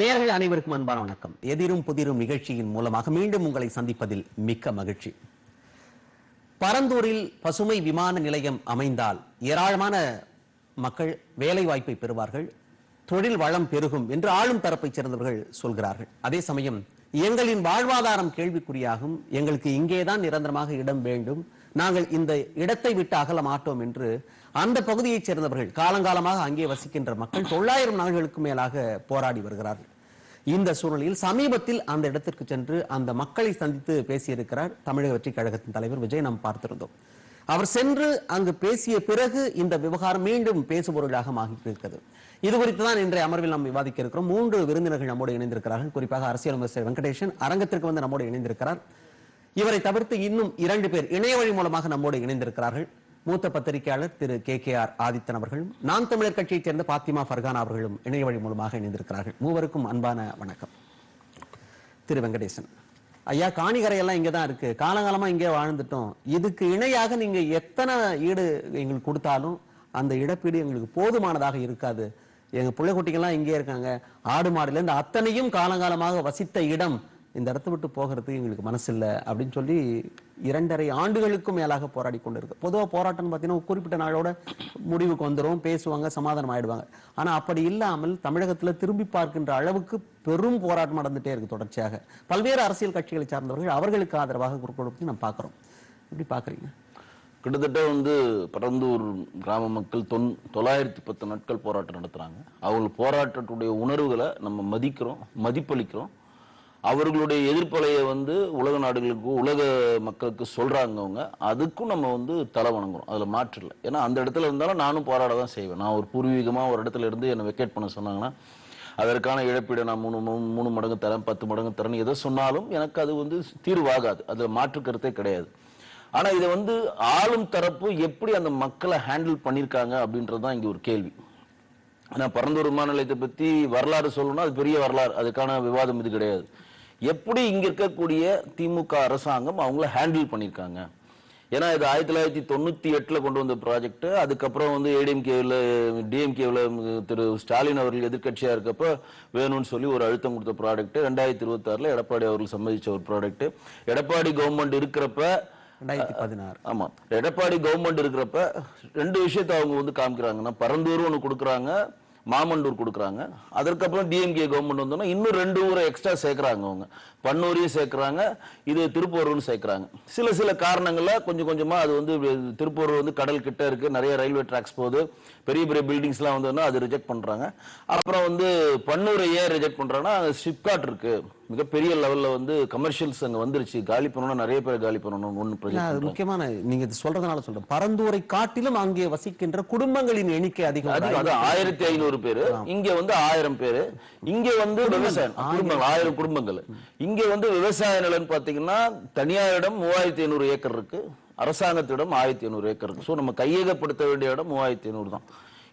நேர்கள் அனைவருக்கும் அன்பான வணக்கம். எதிரும் புதிரும் நிகழ்ச்சியின் மூலமாக மீண்டும் உங்களை சந்திப்பதில் மிக்க மகிழ்ச்சி. பரந்தூரில் பசுமை விமான நிலையம் அமைந்தால் ஏராளமான மக்கள் வேலை வாய்ப்பை பெறுவார்கள் தொழில் வளம் பெருகும் என்று ஆளும் தரப்பைச் சேர்ந்தவர்கள் சொல்கிறார்கள். அதே சமயம் எங்களின் வாழ்வாதாரம் கேள்விக்குறியாகும் எங்களுக்கு இங்கேதான் நிரந்தரமாக இடம் வேண்டும் நாங்கள் இந்த இடத்தை விட்டு அகல மாட்டோம் என்று அந்த பகுதியைச் சேர்ந்தவர்கள் காலங்காலமாக அங்கே வசிக்கின்ற மக்கள் தொள்ளாயிரம் நாள்களுக்கு மேலாக போராடி வருகிறார்கள். இந்த சூழ்நிலையில் சமீபத்தில் அந்த இடத்திற்கு சென்று அந்த மக்களை சந்தித்து பேசியிருக்கிறார் தமிழக வெற்றி கழகத்தின் தலைவர் விஜய் நாம் பார்த்திருந்தோம். அவர் சென்று அங்கு பேசிய பிறகு இந்த விவகாரம் மீண்டும் பேசுபொருளாக மாறியிருக்கிறது. இது குறித்து தான் இன்றைய அமர்வில் நாம் விவாதிக்க இருக்கிறோம். மூன்று விருந்தினர்கள் நம்மோடு இணைந்திருக்கிறார்கள். குறிப்பாக அரசியல் அமைச்சர் வெங்கடேஷன் அரங்கத்திற்கு வந்து நம்மோடு இணைந்திருக்கிறார். இவரை தவிர்த்து இன்னும் இரண்டு பேர் இணைய வழி மூலமாக நம்மோடு இணைந்திருக்கிறார்கள். மூத்த பத்திரிகையாளர் Thiru K K R Adithan அவர்களும் நான் தமிழர் கட்சியைச் சேர்ந்த பாத்திமா ஃபர்கான் அவர்களும் இணைய வழி மூலமாக இணைந்திருக்கிறார்கள். மூவருக்கும் அன்பான வணக்கம். திரு வெங்கடேசன் ஐயா காணிகரையெல்லாம் இங்கே தான் இருக்கு. காலங்காலமா இங்கே வாழ்ந்துட்டோம். இதுக்கு இணையாக நீங்க எத்தனை ஈடு எங்களுக்கு கொடுத்தாலும் அந்த இழப்பீடு எங்களுக்கு போதுமானதாக இருக்காது. எங்க பிள்ளை குட்டிகள்லாம் இங்கே இருக்காங்க. ஆடு மாடுல இருந்து அத்தனையும் காலங்காலமாக வசித்த இடம் இந்த இடத்த விட்டு போகிறதுக்கு எங்களுக்கு மனசில்லை அப்படின்னு சொல்லி இரண்டரை ஆண்டுகளுக்கும் மேலாக போராடி கொண்டு இருக்கு பொதுவாக போராட்டம்னு பார்த்தீங்கன்னா குறிப்பிட்ட நாளோட முடிவுக்கு வந்துடும் பேசுவாங்க சமாதானம் ஆயிடுவாங்க. ஆனால் அப்படி இல்லாமல் தமிழகத்தில் திரும்பி பார்க்கின்ற அளவுக்கு பெரும் போராட்டம் நடந்துட்டே இருக்கு தொடர்ச்சியாக. பல்வேறு அரசியல் கட்சிகளை சார்ந்தவர்கள் அவர்களுக்கு ஆதரவாக குரல் நம்ம பார்க்குறோம். எப்படி பார்க்குறீங்க? கிட்டத்தட்ட வந்து பரந்தூர் கிராம மக்கள் தொன் தொள்ளாயிரத்தி பத்து நாட்கள் போராட்டம் நடத்துகிறாங்க அவங்க போராட்டத்துடைய உணர்வுகளை நம்ம மதிக்கிறோம் மதிப்பளிக்கிறோம். அவர்களுடைய எதிர்ப்பலையை வந்து உலக நாடுகளுக்கு உலக மக்களுக்கு சொல்கிறாங்க அவங்க அதுக்கும் நம்ம வந்து தலை வணங்குறோம். அதில் மாற்று இல்லை. ஏன்னா அந்த இடத்துல இருந்தாலும் நானும் போராட தான் செய்வேன். நான் ஒரு பூர்வீகமாக ஒரு இடத்துல இருந்து என்னை வெக்கேட் பண்ண சொன்னாங்கன்னா அதற்கான இழப்பீடு நான் மூணு மூணு மூணு மடங்கு தரேன் பத்து மடங்கு தரேன் எதை சொன்னாலும் எனக்கு அது வந்து தீர்வாகாது. அதில் மாற்று கருத்தே கிடையாது. ஆனால் இதை வந்து ஆளும் தரப்பு எப்படி அந்த மக்களை ஹேண்டில் பண்ணியிருக்காங்க அப்படின்றது தான் இங்கே ஒரு கேள்வி. ஆனால் பரந்தூர் விமான நிலையத்தை பற்றி வரலாறு சொல்லணும்னா அது பெரிய வரலாறு. அதுக்கான விவாதம் இது கிடையாது. எப்படி இங்க இருக்கக்கூடிய திமுக அரசாங்கம் அவங்கள ஹேண்டில் பண்ணியிருக்காங்க ஏன்னா இது ஆயிரத்தி தொள்ளாயிரத்தி தொண்ணூத்தி எட்டுல கொண்டு வந்த ப்ராஜெக்ட் அதுக்கப்புறம் வந்து ஏடிஎம்கேவில் டிஎம்கேவில் திரு ஸ்டாலின் அவர்கள் எதிர்க்கட்சியா இருக்கப்ப வேணும்னு சொல்லி ஒரு அழுத்தம் கொடுத்த ப்ராடக்ட் ரெண்டாயிரத்தி இருபத்தி ஆறுல எடப்பாடி அவர்கள் சம்மதிச்ச ஒரு ப்ராடக்ட் எடப்பாடி கவர்மெண்ட் இருக்கிறப்ப ரெண்டாயிரத்தி பதினாறு. ஆமா. எடப்பாடி கவர்மெண்ட் இருக்கிறப்ப ரெண்டு விஷயத்தை அவங்க வந்து காமிக்கிறாங்கன்னா பரந்தூர் ஒன்று கொடுக்குறாங்க. மாமண்டூர் கொடுக்குறாங்க. அதற்கப்புறம் டிஎம்கே கவர்மெண்ட் வந்தோன்னா இன்னும் ரெண்டு ஊரை எக்ஸ்ட்ரா சேர்க்குறாங்க அவங்க. பன்னூரையும் சேர்க்குறாங்க. இது திருப்பூர்னு சேர்க்குறாங்க. சில சில காரணங்களில் கொஞ்சம் கொஞ்சமாக அது வந்து திருப்பூர் வந்து கடல் கிட்ட இருக்கு. நிறைய ரயில்வே ட்ராக்ஸ் போகுது. பெரிய பெரிய பில்டிங்ஸ்லாம் வந்ததுன்னா அது ரிஜெக்ட் பண்ணுறாங்க அப்புறம் வந்து பன்னூரை ஏன் ரிஜெக்ட் பண்ணுறாங்கன்னா சிப்காட் இருக்குது மிகப்பெரிய லெவல்ல வந்து கமர்ஷியல்ஸ் அங்க வந்துருச்சு. காலி பண்ணணும் நிறைய பேர் காலி பண்ணணும் ஒன்னு அது முக்கியமான நீங்க சொல்றதுனால சொல்றேன். பரந்தூரை காட்டிலும் அங்கே வசிக்கின்ற குடும்பங்களின் எண்ணிக்கை அதிகம். அது அது ஆயிரத்தி ஐநூறு பேரு. இங்க வந்து ஆயிரம் பேரு. இங்க வந்து விவசாயம் குடும்பங்கள் ஆயிரம் குடும்பங்கள். இங்க வந்து விவசாய நிலம்னு பாத்தீங்கன்னா தனியாரிடம் மூவாயிரத்தி ஐநூறு ஏக்கர் இருக்கு. அரசாங்கத்திடம் ஆயிரத்தி ஐநூறு ஏக்கர் இருக்கு. ஸோ நம்ம கையகப்படுத்த வேண்டிய இடம் மூவாயிரத்தி ஐநூறு தான்.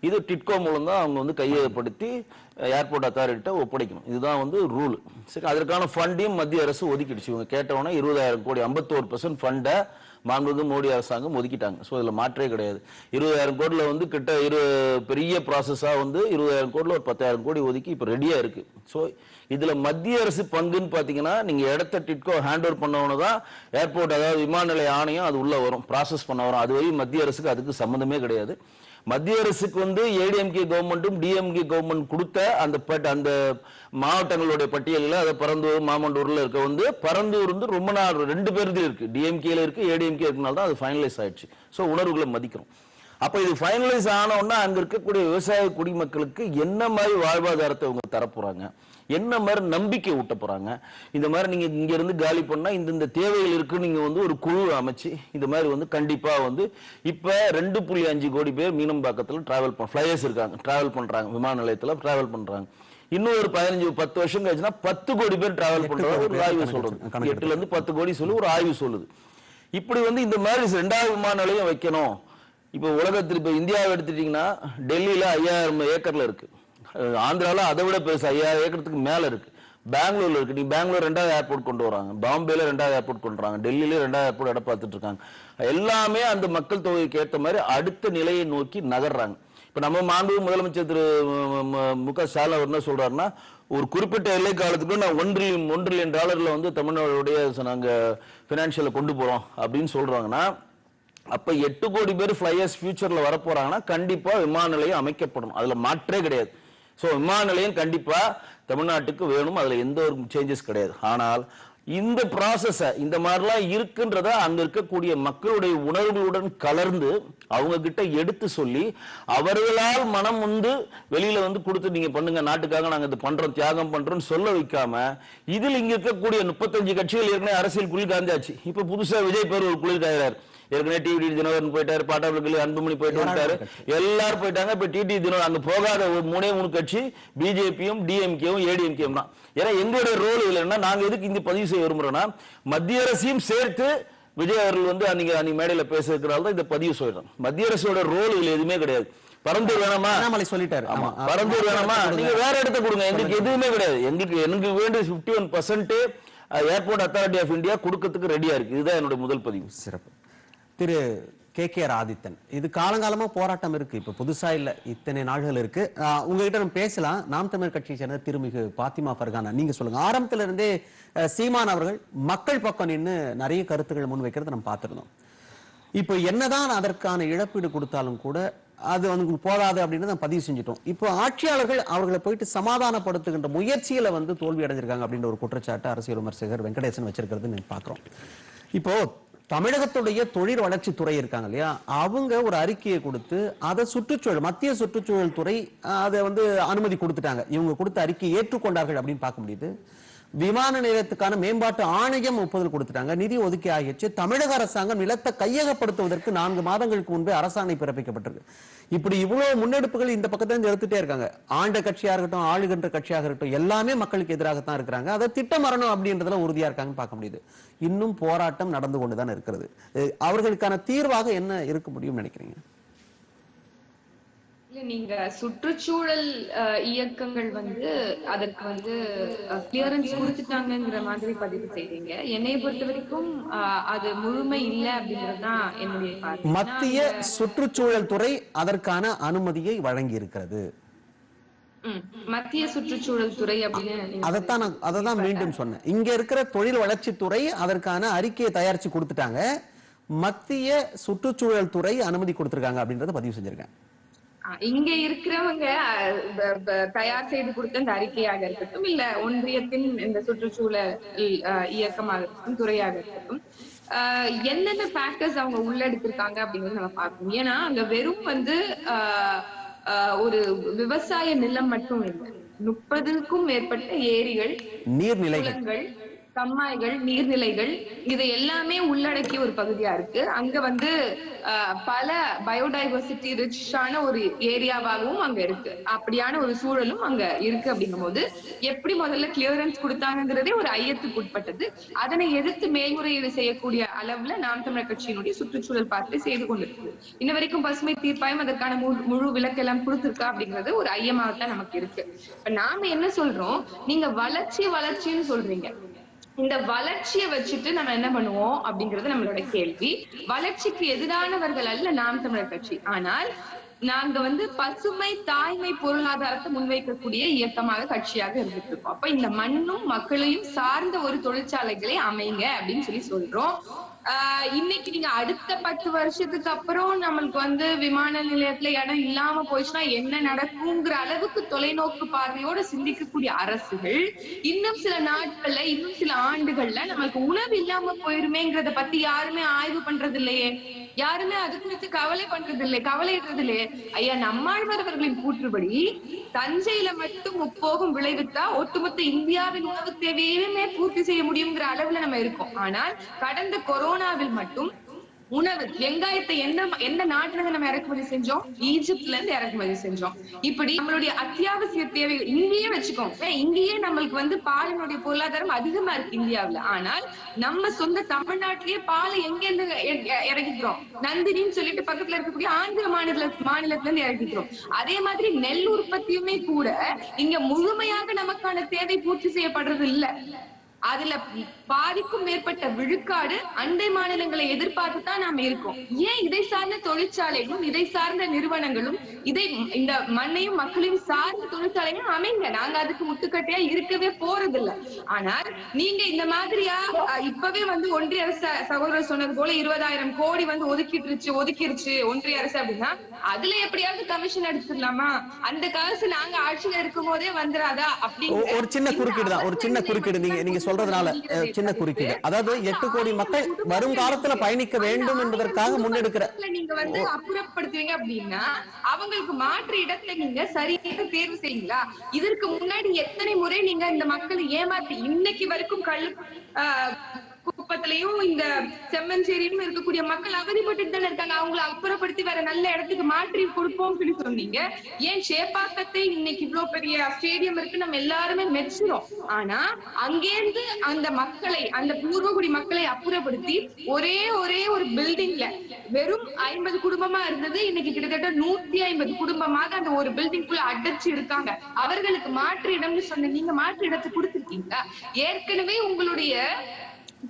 இது டிட்கோ மூலம் தான் அவங்க வந்து கையகப்படுத்தி ஏர்போர்ட் அத்தாரிட்ட ஒப்படைக்கணும். இதுதான் வந்து ரூல் சரி அதற்கான ஃபண்டையும் மத்திய அரசு ஒதுக்கிடுச்சு. இவங்க கேட்டவொன்னே இருபதாயிரம் கோடி ஐம்பத்தோரு பர்சன்ட் ஃபண்டை மாண்புமிகு மோடி அரசாங்கம் ஒதுக்கிட்டாங்க. ஸோ இதில் மாற்றே கிடையாது. இருபதாயிரம் கோடியில் வந்து கிட்ட இரு பெரிய ப்ராசஸாக வந்து இருபதாயிரம் கோடியில் ஒரு பத்தாயிரம் கோடி ஒதுக்கி இப்போ ரெடியாக இருக்குது ஸோ இதில் மத்திய அரசு பங்குன்னு பார்த்தீங்கன்னா நீங்கள் இடத்த டிட்கோ ஹேண்ட் ஓவர் பண்ணவனு தான் ஏர்போர்ட் அதாவது விமான நிலைய ஆணையம் அது உள்ளே வரும். ப்ராசஸ் பண்ண வரும். அது வரையும் மத்திய அரசுக்கு அதுக்கு சம்மந்தமே கிடையாது. மத்திய அரசுக்கு வந்து ஏடிஎம்கே கவர்மெண்ட்டும் டிஎம்கே கவர்மெண்ட் கொடுத்த அந்த பட் அந்த மாவட்டங்களுடைய பட்டியலில் அதை பரந்தூர் மாமண்டூரில் இருக்க வந்து பரந்தூர் வந்து ரொம்ப நாள் ரெண்டு பேருக்கு இருக்கு. டிஎம்கேல இருக்கு ஏடிஎம்கே இருக்கனால தான் அது ஃபைனலைஸ் ஆயிடுச்சு. ஸோ உணர்வுகளை மதிக்கிறோம். அப்போ இது ஃபைனலைஸ் ஆனோன்னா அங்கே இருக்கக்கூடிய விவசாய குடிமக்களுக்கு என்ன மாதிரி வாழ்வாதாரத்தை அவங்க தரப்போறாங்க? என்ன மாதிரி நம்பிக்கை ஊட்ட போறாங்க? இந்த மாதிரி நீங்க இங்க இருந்து காலி பண்ணா இந்த இந்த தேவைகள் இருக்கு நீங்க வந்து ஒரு குழு அமைச்சு இந்த மாதிரி வந்து கண்டிப்பா வந்து இப்ப ரெண்டு புள்ளி அஞ்சு கோடி பேர் மீனம்பாக்கத்துல டிராவல் பண்ண ஃபிளையர்ஸ் இருக்காங்க. டிராவல் பண்றாங்க. விமான நிலையத்துல டிராவல் பண்றாங்க. இன்னும் ஒரு பதினஞ்சு பத்து வருஷம் கழிச்சுன்னா பத்து கோடி பேர் டிராவல் பண்றாங்க. ஒரு ஆய்வு சொல்றது. எட்டுல இருந்து பத்து கோடி சொல்லி ஒரு ஆய்வு சொல்லுது. இப்படி வந்து இந்த மாதிரி ரெண்டாவது விமான நிலையம் வைக்கணும். இப்போ உலகத்தில் இப்போ இந்தியாவை எடுத்துட்டீங்கன்னா டெல்லியில ஐயாயிரம் ஏக்கர்ல இருக்கு. ஆந்திராவில் அதை விட பெருசு ஐயாயிரம் ஏக்கருக்கு மேலே இருக்கு. பெங்களூர்ல இருக்கு. நீ பெங்களூர் ரெண்டாவது ஏர்போர்ட் கொண்டு வராங்க. பாம்பேல ரெண்டாவது ஏர்போர்ட் கொண்டு வராங்க. டெல்லியில ரெண்டாவது ஏர்போர்ட் இடம் பார்த்துட்டு இருக்காங்க. எல்லாமே அந்த மக்கள் தொகைக்கு ஏற்ற மாதிரி அடுத்த நிலையை நோக்கி நகர்றாங்க. இப்ப நம்ம மாண்பு முதலமைச்சர் திரு மு க ஸ்டாலின் அவர் என்ன சொல்றாருன்னா ஒரு குறிப்பிட்ட எல்லை காலத்துக்கு நான் ஒன் ட்ரில்லியன் ஒன் ட்ரில்லியன் டாலர்ல வந்து தமிழ்நாடுடைய நாங்கள் நாங்க பினான்சியல கொண்டு போறோம் அப்படின்னு சொல்றாங்கன்னா அப்போ எட்டு கோடி பேர் ஃப்ளையர்ஸ் ஃபியூச்சரில் வரப்போகிறாங்கன்னா கண்டிப்பாக விமான நிலையம் அமைக்கப்படும் அதில் மாற்றே கிடையாது. ஸோ விமான நிலையம் கண்டிப்பாக தமிழ்நாட்டுக்கு வேணும். அதில் எந்த ஒரு சேஞ்சஸ் கிடையாது. ஆனால் இந்த ப்ராசஸை இந்த மாதிரிலாம் இருக்குன்றத அங்கே இருக்கக்கூடிய மக்களுடைய உணர்வுகளுடன் கலர்ந்து அவங்க கிட்ட எடுத்து சொல்லி அவர்களால் மனம் வந்து வெளியில் வந்து கொடுத்து நீங்கள் பண்ணுங்க நாட்டுக்காக நாங்கள் இது பண்ணுறோம் தியாகம் பண்ணுறோம்னு சொல்ல வைக்காம இதில் இங்கே இருக்கக்கூடிய முப்பத்தஞ்சு கட்சிகள் ஏற்கனவே அரசியல் குளிர் காந்தாச்சு புதுசாக விஜய் பேர் ஒரு குளிர் ஏற்கனவே டிடி தினகரன் போயிட்டாரு பாட்டாளர்கள் அன்புமணி போயிட்டு வந்துட்டாரு. எல்லாரும் போயிட்டாங்க இப்ப டிடி தினகரன் அங்க போகாத ஒரு மூணே மூணு கட்சி பிஜேபியும் டிஎம்கேவும் ஏடிஎம்கேவும் தான். ஏன்னா எங்களுடைய ரோல் இல்லைன்னா நாங்க எதுக்கு இங்க பதிவு செய்ய விரும்புறோம்னா மத்திய அரசையும் சேர்த்து விஜய் அவர்கள் வந்து அன்னைக்கு அன்னைக்கு மேடையில பேசுறதுனால தான் இந்த பதிவு சொல்றோம். மத்திய அரசோட ரோல் இதுல எதுவுமே கிடையாது. பரந்தூர் வேணாமா? அண்ணாமலை சொல்லிட்டாரு. ஆமா. பரந்தூர் வேணாமா? நீங்க வேற இடத்த கொடுங்க. எங்களுக்கு எதுவுமே கிடையாது. எங்களுக்கு எனக்கு வேண்டிய 51% one percent airport authority of India கொடுக்கறதுக்கு ரெடியா இருக்கு. இதுதான் என்னோட முதல் பதிவு. சிறப்பு. திரு கே கே ஆதித்தன் இது காலங்காலமா போராட்டம் இருக்கு. இப்ப புதுசா இல்ல. இத்தனை நாள்கள் இருக்கு. உங்ககிட்ட நம்ம பேசலாம். நாம் தமிழர் கட்சியை சேர்ந்த திருமிகு பாத்திமா ஃபர்கானா. நீங்க சொல்லுங்க. ஆரம்பத்துல இருந்தே சீமான் அவர்கள் மக்கள் பக்கம் நின்று நிறைய கருத்துக்கள் முன் வைக்கிறத நம்ம பார்த்துருந்தோம். இப்போ என்னதான் அதற்கான இழப்பீடு கொடுத்தாலும் கூட அது வந்து போதாது அப்படின்னு நம்ம பதிவு செஞ்சுட்டோம். இப்போ ஆட்சியாளர்கள் அவர்களை போயிட்டு சமாதானப்படுத்துகின்ற முயற்சியில வந்து தோல்வி அடைஞ்சிருக்காங்க அப்படின்ற ஒரு குற்றச்சாட்டு அரசியல் விமர்சகர் வெங்கடேசன் வச்சிருக்கிறது பார்க்குறோம். பாக்குறோம் இப்போ தமிழகத்துடைய தொழில் வளர்ச்சி துறை இருக்காங்க இல்லையா? அவங்க ஒரு அறிக்கையை கொடுத்து அதை சுற்றுச்சூழல் மத்திய சுற்றுச்சூழல் துறை அதை வந்து அனுமதி கொடுத்துட்டாங்க. இவங்க கொடுத்த அறிக்கையை ஏற்றுக்கொண்டார்கள் அப்படின்னு பார்க்க முடியுது. விமான நிலையத்துக்கான மேம்பாட்டு ஆணையம் ஒப்புதல் கொடுத்துட்டாங்க. நிதி ஒதுக்கி ஆகிடுச்சு. தமிழக அரசாங்கம் நிலத்தை கையகப்படுத்துவதற்கு நான்கு மாதங்களுக்கு முன்பே அரசாணை பிறப்பிக்கப்பட்டிருக்கு. இப்படி இவ்வளவு முன்னெடுப்புகள் இந்த பக்கத்துல இருந்து எடுத்துட்டே இருக்காங்க. ஆண்ட கட்சியா இருக்கட்டும் ஆளுகின்ற கட்சியாக இருக்கட்டும் எல்லாமே மக்களுக்கு எதிராகத்தான் இருக்கிறாங்க. அதை திட்டம் வரணும் அப்படின்றதுல உறுதியா இருக்காங்கன்னு பார்க்க முடியுது. இன்னும் போராட்டம் நடந்து கொண்டுதான் இருக்கிறது. அவர்களுக்கான தீர்வாக என்ன இருக்க முடியும்னு நினைக்கிறீங்க? நீங்க சுற்றுச்சூழல் இயக்கங்கள் வந்து அதற்கு வந்து கிளியரன்ஸ் கொடுத்துட்டாங்கங்கிற மாதிரி பதிவு செய்றீங்க. என்னைய பொறுத்த வரைக்கும் அது முழுமை இல்ல அப்படிங்கறதுதான் என்னுடைய பார்வை. மத்திய சுற்றுச்சூழல் துறை அதற்கான அனுமதியை வழங்கி இருக்கிறது மத்திய சுற்றுச்சூழல் துறை அப்படின்னு அதைத்தான் நான் அதை தான் மீண்டும் சொன்னேன். இங்க இருக்கிற தொழில் வளர்ச்சித்துறை அதற்கான அறிக்கையை தயாரிச்சு கொடுத்துட்டாங்க. மத்திய சுற்றுச்சூழல் துறை அனுமதி கொடுத்திருக்காங்க அப்படின்றத பதிவு செஞ்சிருக்கேன். இங்க இருக்கிறவங்க தயார் செய்து கொடுத்த இந்த அறிக்கையாக இருக்கட்டும் இல்ல ஒன்றியத்தின் இந்த சுற்றுச்சூழல் இயக்கமாக இருக்கட்டும் துறையாக இருக்கட்டும் என்னென்ன ஃபேக்டர்ஸ் அவங்க உள்ளெடுத்திருக்காங்க அப்படிங்கறது நம்ம பார்க்கணும். ஏன்னா அங்க வெறும் வந்து ஒரு விவசாய நிலம் மட்டும் இல்லை. முப்பதுக்கும் மேற்பட்ட ஏரிகள் நீர்நிலைகள். கம்மாய்கள் நீர்நிலைகள் இது எல்லாமே உள்ளடக்கிய ஒரு பகுதியா இருக்கு. அங்க வந்து பல பயோடைவர்சிட்டி ரிச்சான ஒரு ஏரியாவாகவும் அங்க இருக்கு. அப்படியான ஒரு சூழலும் அங்க இருக்கு அப்படிங்கும் போது எப்படி முதல்ல கிளியரன்ஸ் கொடுத்தாங்கிறதே ஒரு ஐயத்துக்கு உட்பட்டது. அதனை எதிர்த்து மேல்முறையீடு செய்யக்கூடிய அளவுல நாம் தமிழர் கட்சியினுடைய சுற்றுச்சூழல் பார்த்து செய்து கொண்டிருக்கு இன்ன வரைக்கும் பசுமை தீர்ப்பாயம் அதற்கான முழு- முழு விலக்கெல்லாம் கொடுத்திருக்கா அப்படிங்கிறது ஒரு தான் நமக்கு இருக்கு. இப்ப நாம என்ன சொல்றோம்? நீங்க வளர்ச்சி வளர்ச்சின்னு சொல்றீங்க. இந்த வளர்ச்சியை வச்சுட்டு நம்ம என்ன பண்ணுவோம் அப்படிங்கிறது நம்மளோட கேள்வி. வளர்ச்சிக்கு எதிரானவர்கள் அல்ல நாம் தமிழர் கட்சி. ஆனால் நாங்க வந்து பசுமை தாய்மை பொருளாதாரத்தை முன்வைக்கக்கூடிய இயக்கமாக கட்சியாக இருந்துட்டு இருக்கோம். அப்ப இந்த மண்ணும் மக்களையும் சார்ந்த ஒரு தொழிற்சாலைகளை அமைங்க அப்படின்னு சொல்லி சொல்றோம். இன்னைக்கு நீங்க அடுத்த பத்து வருஷத்துக்கு அப்புறம் நம்மளுக்கு வந்து விமான நிலையத்துல இடம் இல்லாம போயிடுச்சுன்னா என்ன நடக்குங்கிற அளவுக்கு தொலைநோக்கு பார்வையோட சிந்திக்கக்கூடிய அரசுகள் இன்னும் சில நாட்கள்ல இன்னும் சில ஆண்டுகள்ல நம்மளுக்கு உணவு இல்லாம போயிருமேங்கிறத பத்தி யாருமே ஆய்வு பண்றது இல்லையே யாருமே அது குறித்து கவலை பண்றது இல்லை கவலையிடுறது இல்லையே ஐயா நம்மாழ்வார் அவர்களின் கூற்றுப்படி தஞ்சையில மட்டும் முப்போகம் விளைவித்தா ஒட்டுமொத்த இந்தியாவின் உணவு தேவையுமே பூர்த்தி செய்ய முடியுங்கிற அளவுல நம்ம இருக்கோம். ஆனால் கடந்த கொரோனாவில் மட்டும் உணவு வெங்காயத்தை எந்த எந்த நாட்டுல இருந்து நம்ம இறக்குமதி செஞ்சோம்? ஈஜிப்ட்ல இருந்து இறக்குமதி செஞ்சோம். இப்படி நம்மளுடைய அத்தியாவசிய தேவைகள் இங்கேயே வச்சுக்கோம் இங்கேயே நம்மளுக்கு வந்து பாலினுடைய பொருளாதாரம் அதிகமா இருக்கு இந்தியாவுல. ஆனால் நம்ம சொந்த தமிழ்நாட்டிலேயே பாலை எங்க இருந்து இறக்கிக்கிறோம்? நந்தினின்னு சொல்லிட்டு பக்கத்துல இருக்கக்கூடிய ஆந்திர மாநில மாநிலத்துல இருந்து இறக்கிக்கிறோம். அதே மாதிரி நெல் உற்பத்தியுமே கூட இங்க முழுமையாக நமக்கான தேவை பூர்த்தி செய்யப்படுறது இல்ல. அதுல பாதிக்கும் மேற்பட்ட விழுக்காடு அண்டை மாநிலங்களை எதிர்பார்த்து தான் நாம இருக்கோம். ஏன் இதை சார்ந்த தொழிற்சாலைகளும் இதை சார்ந்த நிறுவனங்களும் இதை இந்த மண்ணையும் மக்களையும் சார்ந்த தொழிற்சாலைகளும் அமைங்க. நாங்க அதுக்கு முட்டுக்கட்டையா இருக்கவே போறதில்ல. ஆனால் நீங்க இந்த மாதிரியா இப்பவே வந்து ஒன்றிய அரசு சகோதரர் சொன்னது போல இருபதாயிரம் கோடி வந்து ஒதுக்கிட்டுருச்சு ஒதுக்கிருச்சு ஒன்றிய அரசு அப்படின்னா அதுல எப்படியாவது கமிஷன் எடுத்துடலாமா? அந்த காசு நாங்க ஆட்சியில இருக்கும் போதே வந்துடாதா அப்படின்னு ஒரு சின்ன குறுக்கீடு தான். ஒரு சின்ன குறுக்கீடு. நீங்க நீங்க சொல்றதுனால சின்ன குறுக்கீடு. அதாவது எட்டு கோடி மக்கள் வரும் காலத்துல பயணிக்க வேண்டும் என்பதற்காக முன்னெடுக்கிற நீங்க வந்து அப்புறப்படுத்துவீங்க அப்படின்னா அவங்களுக்கு மாற்று இடத்துல நீங்க சரியாக தேர்வு செய்யுங்களா? இதற்கு முன்னாடி எத்தனை முறை நீங்க இந்த மக்களை ஏமாத்தி இன்னைக்கு வரைக்கும் கல் குப்பத்திலையும் இந்த செம்மஞ்சேரியிலும் இருக்கக்கூடிய மக்கள் அவதிப்பட்டு தானே இருக்காங்க. அவங்களை அப்புறப்படுத்தி வேற நல்ல இடத்துக்கு மாற்றி கொடுப்போம் சொல்லி சொன்னீங்க. ஏன் சேப்பாக்கத்தை இன்னைக்கு இவ்வளவு பெரிய ஸ்டேடியம் இருக்கு நம்ம எல்லாருமே மெச்சிரும் ஆனா அங்கேருந்து அந்த மக்களை அந்த பூர்வகுடி மக்களை அப்புறப்படுத்தி ஒரே ஒரே ஒரு பில்டிங்ல வெறும் ஐம்பது குடும்பமா இருந்தது. இன்னைக்கு கிட்டத்தட்ட நூத்தி ஐம்பது குடும்பமாக அந்த ஒரு பில்டிங்குள்ள அடைச்சு இருக்காங்க. அவர்களுக்கு மாற்று இடம்னு சொன்ன நீங்க மாற்று இடத்தை கொடுத்துருக்கீங்களா? ஏற்கனவே உங்களுடைய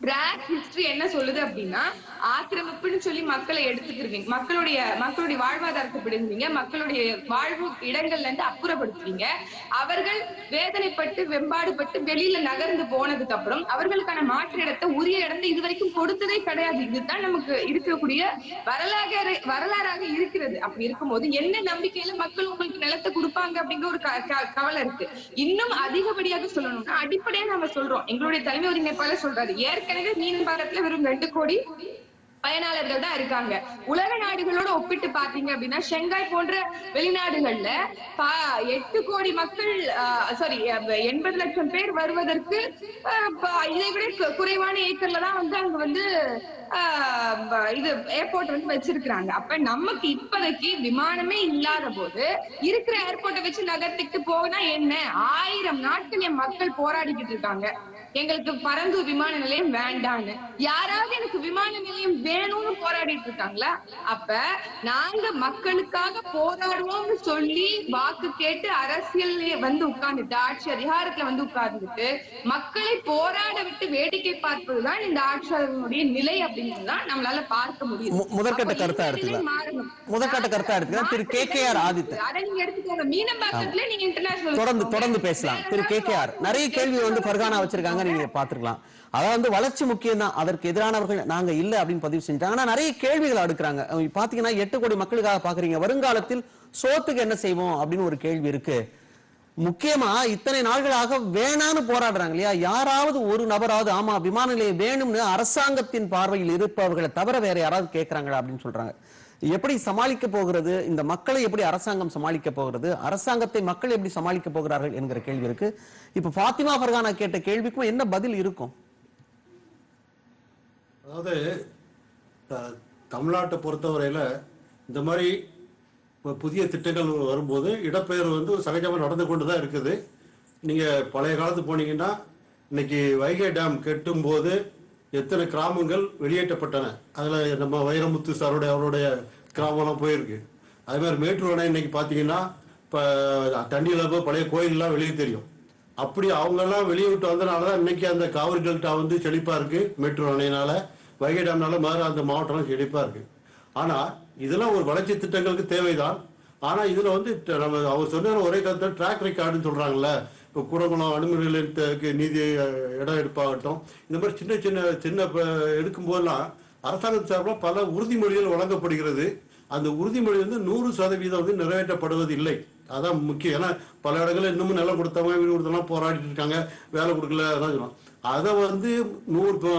ட்ராக் ஹிஸ்டரி என்ன சொல்லுது அப்படின்னா ஆக்கிரமிப்புன்னு சொல்லி மக்களை எடுத்துக்கிருவீங்க மக்களுடைய மக்களுடைய வாழ்வாதாரத்தை பிடுங்குவீங்க. மக்களுடைய வாழ்வு இடங்கள்ல இருந்து அப்புறப்படுத்துவீங்க. அவர்கள் வேதனைப்பட்டு வெம்பாடுபட்டு வெளியில நகர்ந்து போனதுக்கு அப்புறம் அவர்களுக்கான மாற்று இடத்தை உரிய இடத்தை இது வரைக்கும் கொடுத்ததே கிடையாது. இதுதான் நமக்கு இருக்கக்கூடிய வரலாறு வரலாறாக இருக்கிறது. அப்படி இருக்கும்போது என்ன நம்பிக்கையில மக்கள் உங்களுக்கு நிலத்தை கொடுப்பாங்க அப்படிங்கிற ஒரு க- க- கவலை இருக்கு. இன்னும் அதிகப்படியாக சொல்லணும்னா அடிப்படையா நம்ம சொல்றோம். எங்களுடைய தலைமை ஒருங்கிணைப்பாளர் சொல்றாரு ஏற்கனவே மீன் பாரத்துல வெறும் ரெண்டு கோடி பயனாளர்கள் தான் இருக்காங்க. உலக நாடுகளோட ஒப்பிட்டு பாத்தீங்க அப்படின்னா ஷெங்காய் போன்ற வெளிநாடுகள்ல எட்டு கோடி மக்கள் சாரி எண்பது லட்சம் பேர் வருவதற்கு இதை விட குறைவான ஏக்கர்ல தான் வந்து அங்க வந்து ஆஹ், இது ஏர்போர்ட் வந்து வச்சிருக்கிறாங்க. அப்ப நமக்கு இப்போதைக்கு விமானமே இல்லாத போது இருக்கிற ஏர்போர்ட்டை வச்சு நகர்த்திட்டு போனா என்ன? ஆயிரம் நாட்கள் என் மக்கள் போராடிக்கிட்டு இருக்காங்க. எங்களுக்கு பரந்தூர் விமான நிலையம் வேண்டான்னு. யாராவது எனக்கு விமான நிலையம் வேணும்னு போராடிட்டு இருக்காங்களா? அப்ப நாங்க மக்களுக்காக போராடுவோம்னு சொல்லி வாக்கு கேட்டு அரசியல்ல வந்து உட்கார்ந்துட்டு ஆட்சி அதிகாரத்துல வந்து உட்கார்ந்துட்டு மக்களை போராட விட்டு வேடிக்கை பார்ப்பதுதான் இந்த ஆட்சியாளர்களுடைய நிலை அப்படின்றதுதான் நம்மளால பார்க்க முடியும் முதற்கட்ட கருத்தா எடுத்துக்கலாம். முதற்கட்ட கருத்தா எடுத்துக்கலாம். திரு KKR ஆதித்தன். அதை நீங்க எடுத்துக்கோங்க. மீனம்பாக்கத்துல நீங்க இன்டர்நேஷனல் தொடர்ந்து தொடர்ந்து பேசலாம். Thiru K K R. நிறைய கேள்வி வந்து ஃபர்கானா வச்சிருக்காங்க. இருக்காங்க நீங்க பாத்துக்கலாம் அதாவது வந்து வளர்ச்சி முக்கியம் தான் அதற்கு எதிரானவர்கள் நாங்க இல்ல அப்படின்னு பதிவு செஞ்சுட்டாங்க. ஆனா நிறைய கேள்விகள் அடுக்குறாங்க. பாத்தீங்கன்னா எட்டு கோடி மக்களுக்காக பாக்குறீங்க. வருங்காலத்தில் சோத்துக்கு என்ன செய்வோம் அப்படின்னு ஒரு கேள்வி இருக்கு. முக்கியமா இத்தனை நாள்களாக வேணான்னு போராடுறாங்க இல்லையா? யாராவது ஒரு நபராவது ஆமா விமான நிலையம் வேணும்னு அரசாங்கத்தின் பார்வையில் இருப்பவர்களை தவிர வேற யாராவது கேட்கிறாங்களா அப்படின்னு சொல்றாங்க. எப்படி சமாளிக்க போகிறது? இந்த மக்களை எப்படி அரசாங்கம் சமாளிக்க போகிறது? அரசாங்கத்தை மக்கள் எப்படி சமாளிக்க போகிறார்கள் என்கிற கேள்வி இருக்கு. இப்ப ஃபாத்திமா பர்கானா கேட்ட கேள்விக்கும் என்ன பதில் இருக்கும்? அதாவது தமிழ்நாட்டை பொறுத்தவரையில இந்த மாதிரி இப்போ புதிய திட்டங்கள் வரும்போது இடப்பெயர்வு வந்து ஒரு சகஜமாக நடந்து கொண்டு தான் இருக்குது. நீங்கள் பழைய காலத்து போனீங்கன்னா இன்னைக்கு வைகை டேம் கெட்டும் போது எத்தனை கிராமங்கள் வெளியேற்றப்பட்டன? அதில் நம்ம வைரமுத்து சாருடைய அவருடைய கிராமம்லாம் போயிருக்கு. அதே மாதிரி மேட்டூர் அணை இன்னைக்கு பார்த்தீங்கன்னா இப்போ தண்ணியில் போய் பழைய கோயிலெலாம் வெளியே தெரியும். அப்படி அவங்கெல்லாம் வெளியே விட்டு வந்தனால தான் இன்னைக்கு அந்த காவிரி டெல்டா வந்து செழிப்பாக இருக்குது மேட்டூர் அணையினால். வைகை டேம்னால மாதிரி அந்த மாவட்டம்லாம் செழிப்பாக இருக்குது ஆனால் இதெல்லாம் ஒரு வளர்ச்சி திட்டங்களுக்கு தேவைதான். ஆனால் இதில் வந்து நம்ம அவர் சொன்ன ஒரே கருத்து ட்ராக் ரெக்கார்டுன்னு சொல்கிறாங்களே இப்போ கூடங்குளம் நிலையத்துக்கு நீதி இடம் எடுப்பாகட்டும். இந்த மாதிரி சின்ன சின்ன சின்ன எடுக்கும்போதெல்லாம் அரசாங்கத்து சார்பில் பல உறுதிமொழிகள் வழங்கப்படுகிறது. அந்த உறுதிமொழி வந்து நூறு சதவீதம் வந்து நிறைவேற்றப்படுவது இல்லை அதான் முக்கியம். ஏன்னா பல இடங்களில் இன்னமும் நிலம் கொடுத்தவங்க வீடு கொடுத்தவங்க போராடிட்டு இருக்காங்க. வேலை கொடுக்கல அதான் சொல்லுவோம் அதை வந்து நூறு இப்போ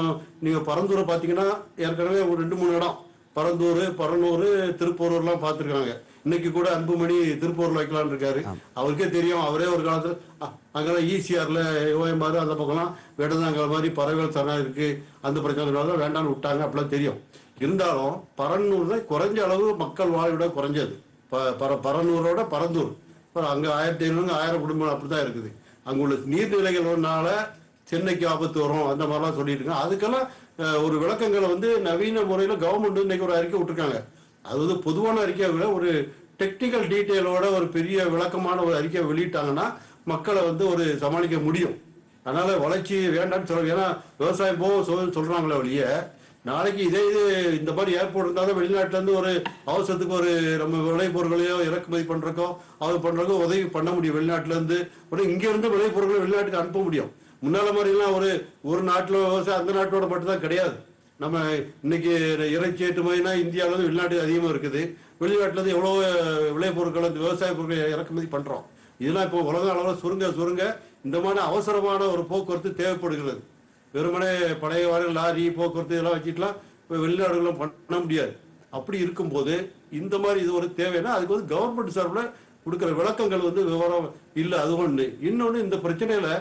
நீங்க பரந்தூரை பார்த்தீங்கன்னா ஏற்கனவே ஒரு ரெண்டு மூணு இடம். பரந்தூர் பரநூறு திருப்பூர்லாம் பார்த்துருக்காங்க. இன்னைக்கு கூட அன்புமணி திருப்பூர்ல வைக்கலாம்னு இருக்காரு. அவருக்கே தெரியும். அவரே ஒரு காலத்துல அங்கெல்லாம் ஈசிஆர்ல ஓஎம்ஆர் அந்த பக்கம்லாம் வேடந்தாங்கல் மாதிரி பறவைகள் சரணம் இருக்கு. அந்த பிரச்சனைகளால வேண்டாம்னு விட்டாங்க அப்படிலாம் தெரியும். இருந்தாலும் பரநூர் தான் குறைஞ்ச அளவு மக்கள் வாழ்விட குறைஞ்சது. ப- பர பரநூரோட பரந்தூர். இப்ப அங்க ஆயிரத்தி ஐநூறு ஆயிரம் குடும்பம் அப்படிதான் இருக்குது. அங்க உள்ள நீர்நிலைகள்னால சென்னைக்கு ஆபத்து வரும் அந்த மாதிரிலாம் சொல்லிட்டு இருக்காங்க. அதுக்கெல்லாம் ஒரு விளக்கங்களை வந்து நவீன முறையில கவர்மெண்ட் இன்னைக்கு ஒரு அறிக்கை விட்டுருக்காங்க. அது வந்து பொதுவான அறிக்கையை விட ஒரு டெக்னிக்கல் டீட்டெயிலோட ஒரு பெரிய விளக்கமான ஒரு அறிக்கையை வெளியிட்டாங்கன்னா மக்களை வந்து ஒரு சமாளிக்க முடியும். அதனால வளர்ச்சி வேண்டாம்னு சொல்ல ஏன்னா விவசாயம் போக சொல் சொல்றாங்களே ஒழிய நாளைக்கு இதே இது இந்த மாதிரி ஏர்போர்ட் இருந்தாலும் வெளிநாட்டுல இருந்து ஒரு அவசரத்துக்கு ஒரு நம்ம விளைபொருட்களையோ இறக்குமதி பண்றக்கோ அது பண்றக்கோ உதவி பண்ண முடியும் வெளிநாட்டுல இருந்து ஒரு இங்க இருந்து விளைபொருட்களை வெளிநாட்டுக்கு அனுப்ப முடியும். முன்னால மாதிரி எல்லாம் ஒரு ஒரு நாட்டுல விவசாயம் அந்த நாட்டோட மட்டும்தான் கிடையாது. நம்ம இன்னைக்கு இறைச்சி ஏற்றுமதினா இந்தியாவில இருந்து வெளிநாட்டு அதிகமா இருக்குது. வெளிநாட்டுல இருந்து எவ்வளவு விளைபொருட்கள் விவசாய பொருட்களை இறக்குமதி பண்றோம். இதெல்லாம் இப்போ உலக அளவில் சுருங்க சுருங்க இந்த மாதிரி அவசரமான ஒரு போக்குவரத்து தேவைப்படுகிறது. வெறுமனே பழைய வாரம் லாரி போக்குவரத்து இதெல்லாம் வச்சுக்கலாம் இப்போ வெளிநாடுகளும் பண்ண முடியாது. அப்படி இருக்கும்போது இந்த மாதிரி இது ஒரு தேவைன்னா அதுக்கு வந்து கவர்மெண்ட் சார்பில் கொடுக்குற விளக்கங்கள் வந்து விவரம் இல்லை அது ஒன்று இன்னொன்று இந்த பிரச்சனையில்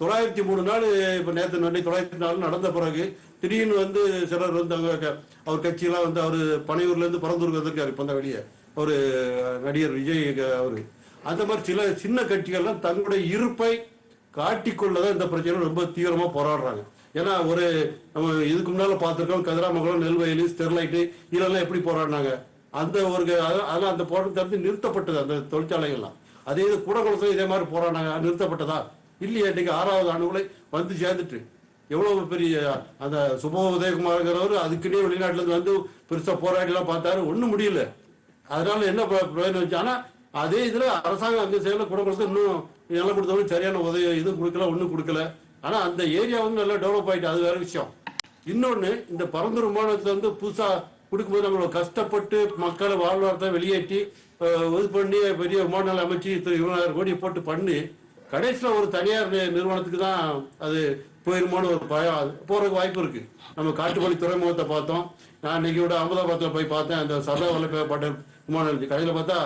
தொள்ளாயிரத்தி மூணு நாள் இப்போ நேற்று நன்றி தொள்ளாயிரத்தி நாலு நடந்த பிறகு திடீர்னு வந்து சிலர் வந்து அவங்க அவர் கட்சியெல்லாம் வந்து அவர் பனையூர்லேருந்து பரந்தூருக்கு வந்திருக்காரு இப்போ தான் வெளியே. அவர் நடிகர் விஜய் அவர். அந்த மாதிரி சில சின்ன கட்சிகள்லாம் தங்களுடைய இருப்பை காட்டிக்கொள்ளதான் இந்த பிரச்சனை ரொம்ப தீவிரமா போராடுறாங்க. ஏன்னா ஒரு நம்ம இதுக்கு முன்னால பார்த்துருக்கோம் கதிராமங்கலம் நெல்வயலி ஸ்டெர்லைட்டு இதெல்லாம் எப்படி போராடினாங்க? அந்த ஒரு அதெல்லாம் அந்த போராட்டம் தடுத்து நிறுத்தப்பட்டது அந்த தொழிற்சாலைகள்லாம். அதே இது கூடகுளத்துல இதே மாதிரி போராடினாங்க நிறுத்தப்பட்டதா? இல்லையே இன்னைக்கு ஆறாவது ஆண்டுகளை வந்து சேர்ந்துட்டு. எவ்வளவு பெரிய அந்த சுப உதயகுமார்ங்கிறவர் அதுக்குன்னே வெளிநாட்டுல இருந்து வந்து பெருசா போராடி எல்லாம் பார்த்தாரு ஒண்ணும் முடியல. அதனால என்ன பிரயோஜனம் வச்சு ஆனா அதே இதுல அரசாங்கம் அந்த செயல கூட கொடுத்து இன்னும் நல்லா கொடுத்தவங்க சரியான உதவி இதுவும் கொடுக்கல ஒண்ணும் கொடுக்கல. ஆனா அந்த ஏரியா வந்து நல்லா டெவலப் ஆயிட்டு அது வேற விஷயம். இன்னொன்னு இந்த பரந்தூர் விமானத்துல வந்து புதுசா கொடுக்கும்போது நம்மளோட கஷ்டப்பட்டு மக்களை வாழ்வாரத்தை வெளியேற்றி இது பண்ணி பெரிய விமான அமைச்சு இருபதாயிரம் கோடி போட்டு பண்ணி கடைசியில ஒரு தனியார் நிறுவனத்துக்கு தான் அது போயிருமோன்னு ஒரு பயம் போறதுக்கு வாய்ப்பு இருக்கு. நம்ம காட்டுப்பள்ளி துறைமுகத்தை பார்த்தோம். நான் இன்னைக்கு கூட அகமதாபாத்ல போய் பார்த்தேன். அந்த சர்தார் வல்லபாய் பட்டேல் விமானம் கடையில பார்த்தா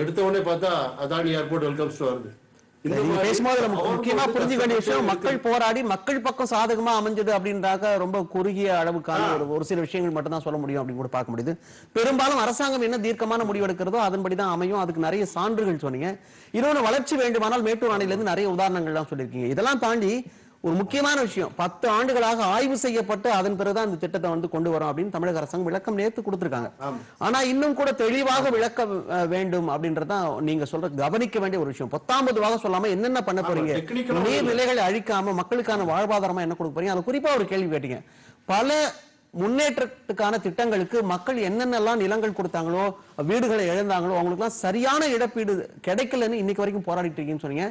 எடுத்த உடனே பார்த்தா அதானி ஏர்போர்ட் வெல்கம் ஸ்டோர் வருது. பேசும்போது முக்கியமா புரிஞ்சுக்க வேண்டிய விஷயம் மக்கள் போராடி மக்கள் பக்கம் சாதகமா அமைஞ்சது அப்படின்றாக்க ரொம்ப குறுகிய அளவுக்கான ஒரு ஒரு சில விஷயங்கள் மட்டும் தான் சொல்ல முடியும் அப்படின்னு கூட பார்க்க முடியுது. பெரும்பாலும் அரசாங்கம் என்ன தீர்க்கமான முடிவு எடுக்கிறதோ அதன்படி தான் அமையும். அதுக்கு நிறைய சான்றுகள் சொன்னீங்க. இன்னொன்று வளர்ச்சி வேண்டுமானால் மேட்டூர் அணையிலிருந்து நிறைய உதாரணங்கள்லாம் சொல்லியிருக்கீங்க. இதெல்லாம் தாண்டி ஒரு முக்கியமான விஷயம். பத்து ஆண்டுகளாக ஆய்வு செய்யப்பட்டு அதன் பிறகுதான் இந்த திட்டத்தை வந்து கொண்டு வரோம் அப்படின்னு தமிழக அரசாங்கம் விளக்கம் நேர்த்து கொடுத்திருக்காங்க. ஆனா இன்னும் கூட தெளிவாக விளக்க வேண்டும் அப்படின்றதான் நீங்க சொல்ற கவனிக்க வேண்டிய ஒரு விஷயம். பத்தாம்பதுவாக சொல்லாம என்னென்ன பண்ண போறீங்க? நீர்நிலைகளை அழிக்காம மக்களுக்கான வாழ்வாதாரமா என்ன கொடுக்க போறீங்க? அது குறிப்பா ஒரு கேள்வி கேட்டீங்க. பல முன்னேற்றத்துக்கான திட்டங்களுக்கு மக்கள் என்னென்னலாம் நிலங்கள் கொடுத்தாங்களோ வீடுகளை இழந்தாங்களோ அவங்களுக்குலாம் சரியான இழப்பீடு கிடைக்கலன்னு இன்னைக்கு வரைக்கும் போராடிட்டு இருக்கீங்கன்னு சொன்னீங்க.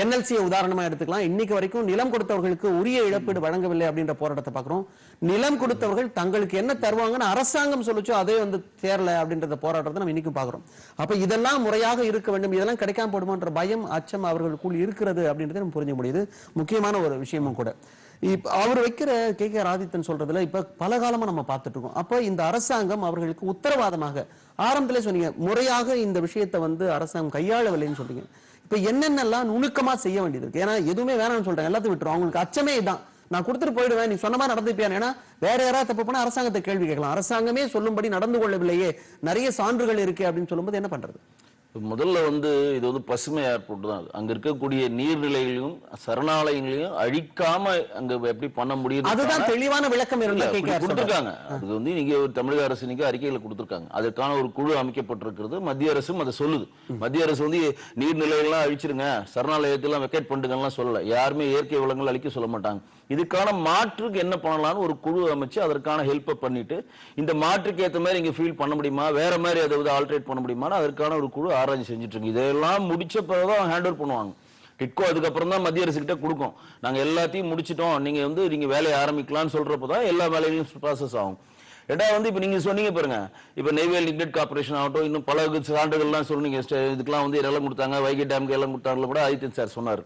என்எல்சியை உதாரணமா எடுத்துக்கலாம். இன்னைக்கு வரைக்கும் நிலம் கொடுத்தவர்களுக்கு உரிய இழப்பீடு வழங்கவில்லை அப்படின்ற போராட்டத்தை பார்க்குறோம். நிலம் கொடுத்தவர்கள் தங்களுக்கு என்ன தருவாங்கன்னு அரசாங்கம் சொல்லுச்சோ அதே வந்து தேரல அப்படின்றத போராட்டத்தை நம்ம இன்னைக்கும் பார்க்கிறோம். அப்ப இதெல்லாம் முறையாக இருக்க வேண்டும். இதெல்லாம் கிடைக்காம போடுமான்ற பயம் அச்சம் அவர்களுக்குள் இருக்கிறது அப்படின்றத நம்ம புரிஞ்ச முடியுது. முக்கியமான ஒரு விஷயமும் கூட. இப்ப அவர் வைக்கிற கே. கே. ஆதித்தன் சொல்றதுல இப்ப பல காலமா நம்ம பார்த்துட்டு இருக்கோம். அப்ப இந்த அரசாங்கம் அவர்களுக்கு உத்தரவாதமாக ஆரம்பத்திலே சொன்னீங்க முறையாக இந்த விஷயத்தை வந்து அரசாங்கம் கையாளவில்லைன்னு சொல்றீங்க. இப்ப என்னென்னலாம் நுணுக்கமா செய்ய வேண்டியது இருக்கு ஏன்னா எதுவுமே வேணாம்னு சொல்றேன். எல்லாத்தையும் விட்டுரும் அவங்களுக்கு அச்சமே இதான். நான் கொடுத்துட்டு போயிடுவேன். நீ சொன்ன மாதிரி நடந்துப்பியான் ஏன்னா வேற யாராவது தப்பு பண்ணா அரசாங்கத்தை கேள்வி கேட்கலாம். அரசாங்கமே சொல்லும்படி நடந்து கொள்ளவில்லையே. நிறைய சான்றுகள் இருக்கு அப்படின்னு சொல்லும்போது என்ன பண்றது? முதல்ல வந்து இது வந்து பசுமை ஏர்போர்ட் தான் அது. அங்க இருக்கக்கூடிய நீர்நிலைகளையும் சரணாலயங்களையும் அழிக்காம அங்க எப்படி பண்ண முடியுது அதுதான் தெளிவான விளக்கம் கொடுத்திருக்காங்க. அதுக்கு வந்து நீங்க ஒரு தமிழக அரசு இன்னைக்கு அறிக்கையில கொடுத்திருக்காங்க. அதற்கான ஒரு குழு அமைக்கப்பட்டிருக்கிறது. மத்திய அரசும் அதை சொல்லுது. மத்திய அரசு வந்து நீர்நிலைகள்லாம் அழிச்சிருங்க சரணாலயத்தெல்லாம் வெக்கேட் பண்ணுங்கலாம் சொல்லல. யாருமே இயற்கை வளங்கள் அழிக்க சொல்ல மாட்டாங்க. இதுக்கான மாற்றுக்கு என்ன பண்ணலாம்னு ஒரு குழு அமைச்சு அதற்கான ஹெல்ப்பை பண்ணிட்டு இந்த மாற்றுக்கு ஏற்ற மாதிரி இங்கே ஃபீல் பண்ண முடியுமா? வேற மாதிரி அதை வந்து ஆல்ட்ரேட் பண்ண முடியுமான்னு அதற்கான ஒரு குழு ஆராய்ச்சி செஞ்சுட்டு இருக்கு இதெல்லாம் முடிச்ச பிறகுதான் ஹேண்ட் ஓவர் பண்ணுவாங்க. டிட்கோ அதுக்கப்புறம் தான் மத்திய அரசு கிட்ட கொடுக்கும். நாங்கள் எல்லாத்தையும் முடிச்சிட்டோம். நீங்கள் வந்து நீங்கள் வேலையை ஆரம்பிக்கலாம்னு சொல்கிறப்ப தான் எல்லா வேலைகளும் ப்ராசஸ் ஆகும். ரெண்டாவது வந்து இப்போ நீங்கள் சொன்னீங்க பாருங்க. இப்போ நெய்வேலி லிக்விட் கார்பரேஷன் ஆகட்டும் இன்னும் பல சான்றுகள்லாம் சொன்னீங்க. இதுக்கெல்லாம் வந்து எல்லாம் கொடுத்தாங்க? வைகை டேம்க்கு எல்லாம் கொடுத்தாங்க கூட ஆதித்யன் சார் சொன்னார்.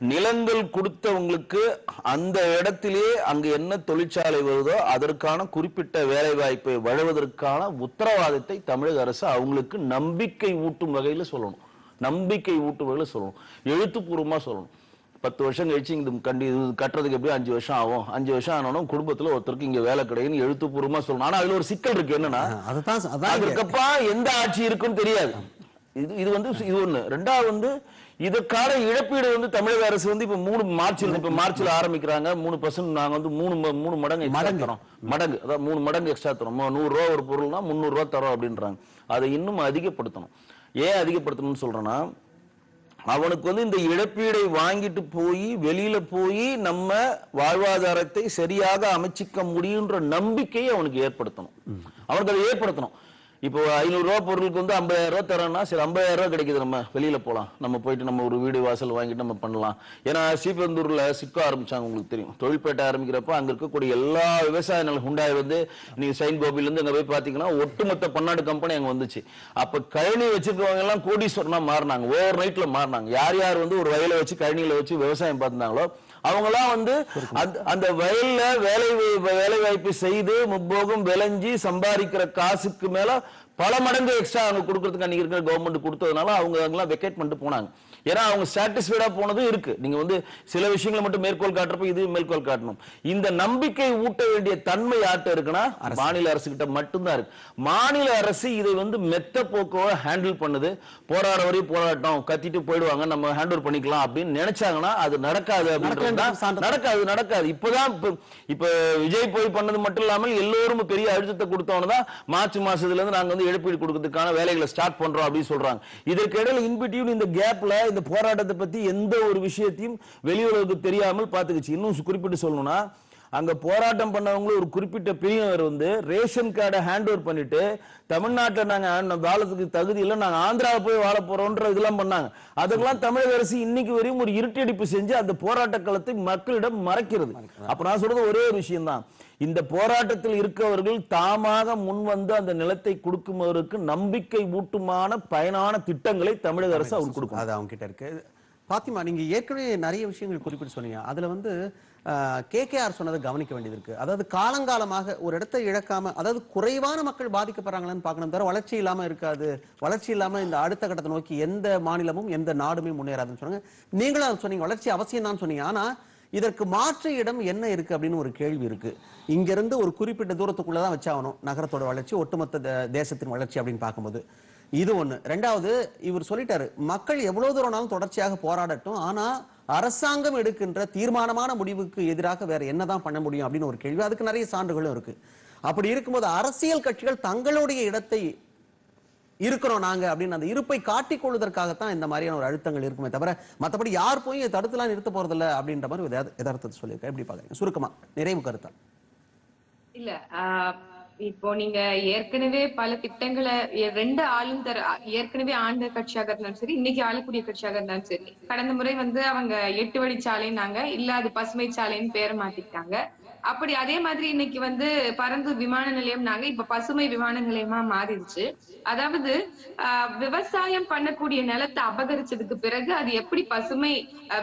நிலங்கள் கொடுத்தவங்களுக்கு அந்த இடத்திலேயே அங்க என்ன தொழிற்சாலை வருதோ அதற்கான குறிப்பிட்ட வேலை வாய்ப்பை வழங்குவதற்கான உத்தரவாதத்தை தமிழக அரசு அவங்களுக்கு நம்பிக்கை ஊட்டும் வகையில சொல்லணும். நம்பிக்கை ஊட்டும் வகையில சொல்லணும். எழுத்துப்பூர்வமா சொல்லணும். பத்து வருஷம் கழிச்சு இந்த கண்டி இது கட்டுறதுக்கு எப்படியும் அஞ்சு வருஷம் ஆகும். அஞ்சு வருஷம் ஆனாலும் குடும்பத்துல ஒருத்தருக்கு இங்க வேலை கிடைக்குன்னு எழுத்துப்பூர்வமா சொல்லணும். ஆனா அதுல ஒரு சிக்கல் இருக்கு என்னன்னா அதுதான் அதுக்கப்புறம் எந்த ஆட்சி இருக்குன்னு தெரியாது. இது இது வந்து இது ஒண்ணு. ரெண்டாவது வந்து இதுக்கான இழப்பீடு வந்து தமிழக அரசு வந்து இப்ப மூணு மார்ச்ல இப்ப மார்ச்ல ஆரம்பிக்கிறாங்க. மூணு பர்சன்ட் நாங்க வந்து மூணு மூணு மடங்கு மடங்கு. தரோம். மடங்கு. அதாவது மூணு மடங்கு எக்ஸ்ட்ரா தரோம். நூறு ரூபா ஒரு பொருள்னா முந்நூறு ரூபா தரோம் அப்படின்றாங்க. அதை இன்னும் அதிகப்படுத்தணும். ஏன் அதிகப்படுத்தணும்னு சொல்றேன்னா அவனுக்கு வந்து இந்த இழப்பீடை வாங்கிட்டு போய் வெளியில போய் நம்ம வாழ்வாதாரத்தை சரியாக அமைச்சிக்க முடியுன்ற நம்பிக்கையை அவனுக்கு ஏற்படுத்தணும். அவனுக்கு அதை ஏற்படுத்தணும். இப்போ ஐநூறுரூவா பொருளுக்கு வந்து ஐம்பதாயிரம் தரோம்னா சரி ஐம்பதாயிரம் கிடைக்குது நம்ம வெளியில் போகலாம் நம்ம போயிட்டு நம்ம ஒரு வீடு வாசல் வாங்கிட்டு நம்ம பண்ணலாம். ஏன்னா சீப்பந்தூரில் சிக்கோ ஆரம்பிச்சாங்க உங்களுக்கு தெரியும். தொழில்பேட்டை ஆரம்பிக்கிறப்போ அங்கே இருக்கக்கூடிய எல்லா விவசாய நிலம் ஹுண்டாய் வந்து நீங்கள் சைன் கோபிலேருந்து அங்கே போய் பார்த்தீங்கன்னா ஒட்டுமொத்த பன்னாடு கம்பெனி அங்கே வந்துச்சு. அப்போ கழனி வச்சுருக்கவங்க எல்லாம் கோடீஸ்வரனாக மாறினாங்க. ஓவர் நைட்டில் மாறினாங்க. யார் யார் வந்து ஒரு வயலை வச்சு கழனியில் வச்சு விவசாயம் பார்த்துருந்தாங்களோ அவங்களாம் வந்து அந்த- வயல்ல வேலை வேலை வாய்ப்பு செய்து முப்போகம் விளைஞ்சி சம்பாதிக்கிற காசுக்கு மேல பல மடங்கு எக்ஸ்ட்ரா அவங்க கொடுக்கறதுக்கு அன்னைக்கு இருக்கிற கவர்மெண்ட் கொடுத்ததுனால அவங்க அங்கெல்லாம் வெக்கேட் பண்ணிட்டு போனாங்க. ஏன்னா அவங்க சாட்டிஸ்ஃபைடா போனதும் இருக்கு. நீங்க வந்து சில விஷயங்களை மட்டும் மேற்கோள் காட்டுறப்ப இது மேற்கோள் காட்டணும். இந்த நம்பிக்கை ஊட்ட வேண்டிய தன்மை யார்கிட்ட இருக்குன்னா மாநில அரசு கிட்ட மட்டும்தான் இருக்கு. மாநில அரசு இதை வந்து மெத்த போக்கோட ஹேண்டில் பண்ணுது. போராட வரையும் போராட்டம். கத்திட்டு போயிடுவாங்க. நம்ம ஹேண்டில் பண்ணிக்கலாம் அப்படின்னு நினைச்சாங்கன்னா அது நடக்காது நடக்காது நடக்காது. இப்பதான் இப்ப- விஜய் போய் பண்ணது மட்டும் இல்லாமல் எல்லோரும் பெரிய அழுத்தத்தை கொடுத்தவன தான் மார்ச் மாசத்துல இருந்து நாங்க வந்து இழப்பீடு கொடுக்கறதுக்கான வேலைகளை ஸ்டார்ட் பண்றோம் அப்படின்னு சொல்றாங்க. இதற்கு இடையில இன்பிட்வீன் இந்த கேப்ல இந்த போராட்டத்தை பத்தி எந்த ஒரு விஷயத்தையும் வெளியுலகுக்கு தெரியாமல் பாத்துக்குச்சு இன்னும் குறிப்பிட்டு சொல்லணும்னா அங்க போராட்டம் பண்ணவங்களும் ஒரு குறிப்பிட்ட பிரிவினர் வந்து ரேஷன் கார்டை ஹேண்ட் ஓவர் பண்ணிட்டு தமிழ்நாட்டில் நாங்க நம்ம வாழறதுக்கு தகுதி இல்லை நாங்க ஆந்திராவை போய் வாழ போறோம்ன்ற இதெல்லாம் பண்ணாங்க. அதுக்கெல்லாம் தமிழக அரசு இன்னைக்கு வரையும் ஒரு இருட்டடிப்பு செஞ்சு அந்த போராட்ட களத்தை மக்களிடம் மறைக்கிறது. அப்ப நான் சொல்றது ஒரே ஒரு விஷயம் தான் இந்த போராட்டத்தில் இருக்கவர்கள் தாமாக முன் வந்து அந்த நிலத்தை கொடுக்குமவருக்கு நம்பிக்கை ஊட்டுமான பயனான திட்டங்களை தமிழக அரசு அவர் கொடுக்கும் அது அவங்க கிட்ட இருக்கு. பாத்திமா நீங்க ஏற்கனவே நிறைய விஷயங்கள் குறிப்பிட்டு சொன்னீங்க. அதுல வந்து கே கே ஆர் சொன்னதை கவனிக்க வேண்டியது இருக்கு. அதாவது காலங்காலமாக ஒரு இடத்தை இழக்காம அதாவது குறைவான மக்கள் பாதிக்கப்படுறாங்களான்னு பார்க்கணும் தவிர வளர்ச்சி இல்லாம இருக்காது. வளர்ச்சி இல்லாம இந்த அடுத்த கட்டத்தை நோக்கி எந்த மாநிலமும் எந்த நாடுமே முன்னேறாதுன்னு சொன்னாங்க. நீங்களும் அதை சொன்னீங்க. வளர்ச்சி அவசியம் தான் சொன்னீங்க. ஆனா இதற்கு மாற்று இடம் என்ன இருக்கு அப்படின்னு ஒரு கேள்வி இருக்கு. இங்கிருந்து ஒரு குறிப்பிட்ட தூரத்துக்குள்ள தான் வச்சாகணும் நகரத்தோட வளர்ச்சி ஒட்டுமொத்த தேசத்தின் வளர்ச்சி அப்படின்னு பார்க்கும்போது. இது ஒன்று ரெண்டாவது இவர் சொல்லிட்டாரு மக்கள் எவ்வளவு தூரம்னாலும் தொடர்ச்சியாக போராடட்டும் ஆனால் அரசாங்கம் எடுக்கின்ற தீர்மானமான முடிவுக்கு எதிராக வேற என்னதான் பண்ண முடியும் அப்படின்னு ஒரு கேள்வி. அதுக்கு நிறைய சான்றுகளும் இருக்கு. அப்படி இருக்கும்போது அரசியல் கட்சிகள் தங்களுடைய இடத்தை இருக்கிறோம் நாங்க அப்படின்னு அந்த இருப்பை காட்டிக் கொள்வதற்காகத்தான் இந்த மாதிரியான ஒரு அழுத்தங்கள் இருக்குமே தவிர மத்தபடி யார் போய் தடுத்துலாம் நிறுத்த போறதில்ல அப்படின்ற மாதிரி எதார்த்தத்தை சொல்லியிருக்கேன். எப்படி பாக்குறீங்க சுருக்கமா நிறைவு கருத்தா? இல்ல ஆஹ் இப்போ நீங்க ஏற்கனவே பல திட்டங்களை ரெண்டு ஆளும் தர ஏற்கனவே ஆண்ட கட்சியாக இருந்தாலும் சரி இன்னைக்கு ஆளக்கூடிய கட்சியாக இருந்தாலும் சரி கடந்த முறை வந்து அவங்க எட்டு வழி சாலைன்னாங்க இல்ல அது பசுமை சாலைன்னு பேரை மாத்திட்டாங்க அப்படி அதே மாதிரி இன்னைக்கு வந்து பரந்தூர் விமான நிலையம்னாங்க இப்ப பசுமை விமான நிலையமா மாறிடுச்சு. அதாவது ஆஹ் விவசாயம் பண்ணக்கூடிய நிலத்தை அபகரிச்சதுக்கு பிறகு அது எப்படி பசுமை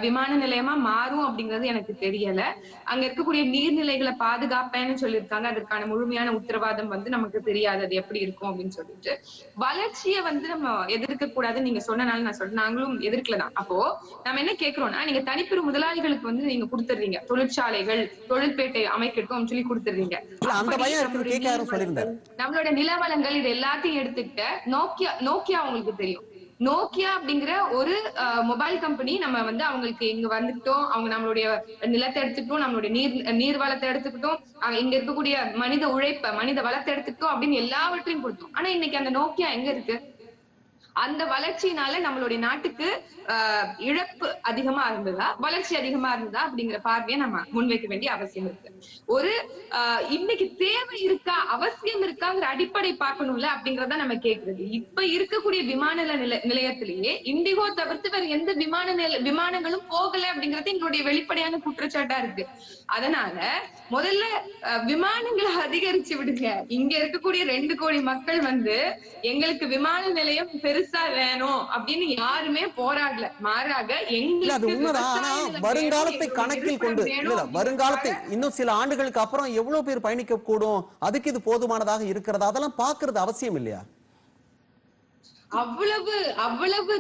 விமான நிலையமா மாறும் அப்படிங்கிறது எனக்கு தெரியல. அங்க இருக்கக்கூடிய நீர்நிலைகளை பாதுகாப்பேன்னு சொல்லியிருக்காங்க. அதற்கான முழுமையான உத்தரவாதம் வந்து நமக்கு தெரியாது. அது எப்படி இருக்கும் அப்படின்னு சொல்லிட்டு. வளர்ச்சியை வந்து நம்ம எதிர்க்க கூடாதுன்னு நீங்க சொன்னனால நான் சொல்றேன் நாங்களும் எதிர்க்கலதான் அப்போ நம்ம என்ன கேக்குறோம்னா நீங்க தனிப்பெரும் முதலாளிகளுக்கு வந்து நீங்க கொடுத்துறீங்க தொழிற்சாலைகள் தொழிற்பேட்டை அமைக்கட்டும் சொல்லி சொல்லியிருந்தாரு. நம்மளோட நிலவளங்கள் இது எல்லாத்தையும் எடுத்துக்கிட்ட நோக்கியா நோக்கியா உங்களுக்கு தெரியும். நோக்கியா அப்படிங்கிற ஒரு மொபைல் கம்பெனி நம்ம வந்து அவங்களுக்கு இங்க வந்துட்டோம் அவங்க நம்மளுடைய நிலத்தை எடுத்துக்கிட்டோம் நம்மளுடைய நீர் நீர் வளத்தை எடுத்துக்கிட்டோம். இங்க இருக்கக்கூடிய மனித உழைப்ப மனித வளத்தை எடுத்துக்கிட்டோம் அப்படின்னு எல்லாவற்றையும் கொடுத்தோம். ஆனா இன்னைக்கு அந்த நோக்கியா எங்க இருக்கு? அந்த வளர்ச்சியினால நம்மளுடைய நாட்டுக்கு இழப்பு அதிகமா இருந்ததா? வளர்ச்சி அதிகமா இருந்ததா? அப்படிங்கிற பார்வையை நம்ம முன்வைக்க வேண்டிய அவசியம் இருக்கு. ஒரு இன்னைக்கு தேவை இருக்கா? அவசியம் இருக்காங்கிற அடிப்படை பார்க்கணும்ல அப்படிங்கறத நம்ம கேக்குறது. இப்ப இருக்கக்கூடிய விமான நில நிலையத்திலேயே இண்டிகோ தவிர்த்து வேற எந்த விமான நில விமானங்களும் போகல அப்படிங்கறது எங்களுடைய வெளிப்படையான குற்றச்சாட்டா இருக்கு. அதனால முதல்ல அஹ், விமானங்களை அதிகரிச்சு விடுங்க. இங்க இருக்கக்கூடிய ரெண்டு கோடி மக்கள் வந்து எங்களுக்கு விமான நிலையம் பெருசு வேணும் அப்படின்னு யாருமே போராடல. மாறாக இல்ல அது எங்களுக்கு உண்மைதான். வருங்காலத்தை கணக்கில் கொண்டு வருங்காலத்தை இன்னும் சில ஆண்டுகளுக்கு அப்புறம் எவ்வளவு பேர் பயணிக்க கூடும் அதுக்கு இது போதுமானதாக இருக்கிறதா? அதெல்லாம் பாக்குறது அவசியம் இல்லையா? அவ்வளவு அவ்வளவு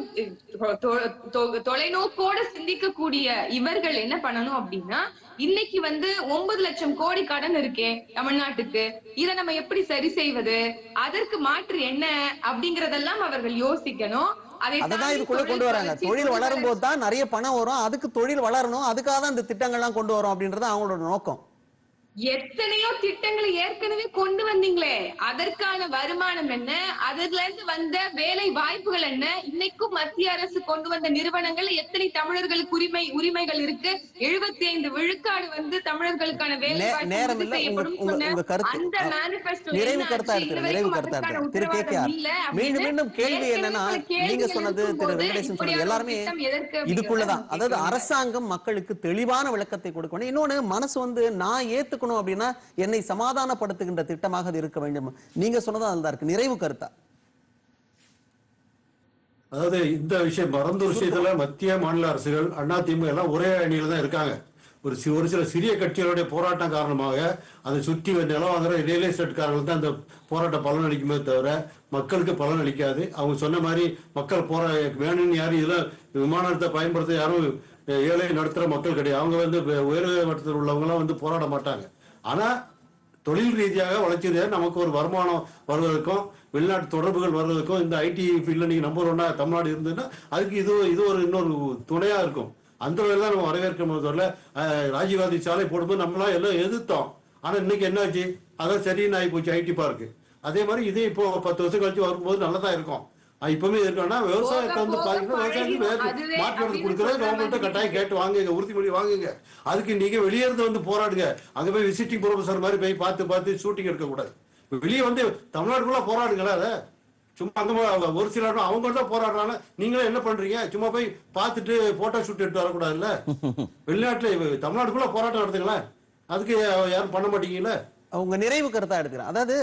தொலைநோக்கோட சிந்திக்கக்கூடிய இவர்கள் என்ன பண்ணணும் அப்படின்னா இன்னைக்கு வந்து ஒன்பது லட்சம் கோடி கடன் இருக்கே தமிழ்நாட்டுக்கு. இத நம்ம எப்படி சரி செய்வது? அதற்கு மாற்று என்ன? அப்படிங்கறதெல்லாம் அவர்கள் யோசிக்கணும். அதை அததான் தாண்டி இதுக்குள்ள கொண்டு வராங்க. தொழில் தொழில் வளரும் போது தான் நிறைய பணம் வரும். அதுக்கு தொழில் வளரணும். அதுக்காக தான் இந்த திட்டங்கள்லாம் கொண்டு வரோம் அப்படின்றது அவங்களோட நோக்கம். எத்தனையோ திட்டங்களை ஏற்கனவே கொண்டு வந்தீங்களே? அதற்கான வருமானம் என்ன? அதுல இருந்து வந்த வேலை வாய்ப்புகள் என்ன? இன்னைக்கும் மத்திய அரசு கொண்டு வந்த நிறுவனங்கள் எத்தனை தமிழர்களுக்கு உரிமை உரிமைகள் இருக்கு? எழுபத்தி ஐந்து விழுக்காடு வந்து தமிழர்களுக்கான வேலை வாய்ப்பு செய்யப்படும் அந்த நிறைவு கருத்தா இது நிறைவு கருத்தா திரு மீண்டும் கேள்வி என்னன்னா நீங்க சொன்னது திரு இருக்கும்போது வெங்கடேசன் சொன்னது இப்படியான எல்லாருமே இதுக்குள்ளதான். அதாவது. அரசாங்கம் மக்களுக்கு தெளிவான விளக்கத்தை கொடுக்கணும். இன்னொன்னு மனசு வந்து நான் இருக்கணும் அப்படின்னா என்னை சமாதானப்படுத்துகின்ற திட்டமாக அது இருக்க வேண்டும். நீங்க சொன்னதா அதுதான் இருக்கு. நிறைவு கருத்தா? அதாவது இந்த விஷயம் மறந்த விஷயத்துல மத்திய மாநில அரசுகள் அண்ணா திமுக எல்லாம் ஒரே அணியில தான் இருக்காங்க. ஒரு சி- ஒரு சில சிறிய கட்சிகளுடைய போராட்டம் காரணமாக அதை சுற்றி வந்து நிலம் வாங்குற ரியல் எஸ்டேட்காரர்கள் தான் அந்த போராட்டம் பலன் அளிக்குமே தவிர மக்களுக்கு பலன் அளிக்காது. அவங்க சொன்ன மாதிரி மக்கள் போரா வேணும்னு யாரும் இதெல்லாம் விமானத்தை பயன்படுத்த யாரும் ஏழை நடத்துற மக்கள் கிடையாது. அவங்க வந்து உயர் மட்டத்தில் உள்ளவங்கலாம் வந்து போராட மாட்டாங்க. ஆனா தொழில் ரீதியாக வளர்ச்சி ரீதியாக நமக்கு ஒரு வருமானம் வருவதற்கும் வெளிநாட்டு தொடர்புகள் வருவதற்கும் இந்த ஐடி ஃபீல்டில் நீங்கள் நம்பர் ஒன்னா தமிழ்நாடு இருந்ததுன்னா அதுக்கு இது இது ஒரு இன்னொரு துணையா இருக்கும். அந்த வகையில் தான் நம்ம வரவேற்கும் தவிர ராஜீவ்காந்தி சாலை போடும்போது நம்மளாம் எல்லாம் எதிர்த்தோம். ஆனா இன்னைக்கு என்னாச்சு? அதான் சரின்னு ஆகி போச்சு ஐடி பார்க்கு. அதே மாதிரி இதே இப்போ பத்து வருஷம் கழிச்சு வரும்போது நல்லதா இருக்கும். இப்பவுமே இருக்குன்னா விவசாயத்தை வந்து பாத்தீங்கன்னா விவசாயத்துக்கு மாற்று அப்படின்னு கொடுக்குறது கவர்மெண்ட்டை கட்டாயம் கேட்டு வாங்குங்க உறுதிமொழி வாங்குங்க. அதுக்கு நீங்க வெளியே இருந்து வந்து போராடுங்க. அங்க போய் விசிட்டிங் ப்ரொஃபசர் மாதிரி போய் பார்த்து பார்த்து ஷூட்டிங் எடுக்க கூடாது. வெளியே வந்து தமிழ்நாட்டுக்குள்ள போராடுங்களா அத? சும்மா அங்க போ- ஒரு சில அவங்க தான் போராடுறாங்க. நீங்களே என்ன பண்றீங்க? சும்மா போய் பார்த்துட்டு போட்டோ ஷூட் எடுத்து வரக்கூடாதுல்ல? வெளிநாட்டுல தமிழ்நாட்டுக்குள்ள போராட்டம் நடத்துங்களேன். அதுக்கு யாரும் பண்ண மாட்டீங்கல்ல? அவங்க நிறைவு கருத்தா எடுக்கிறேன் அதாவது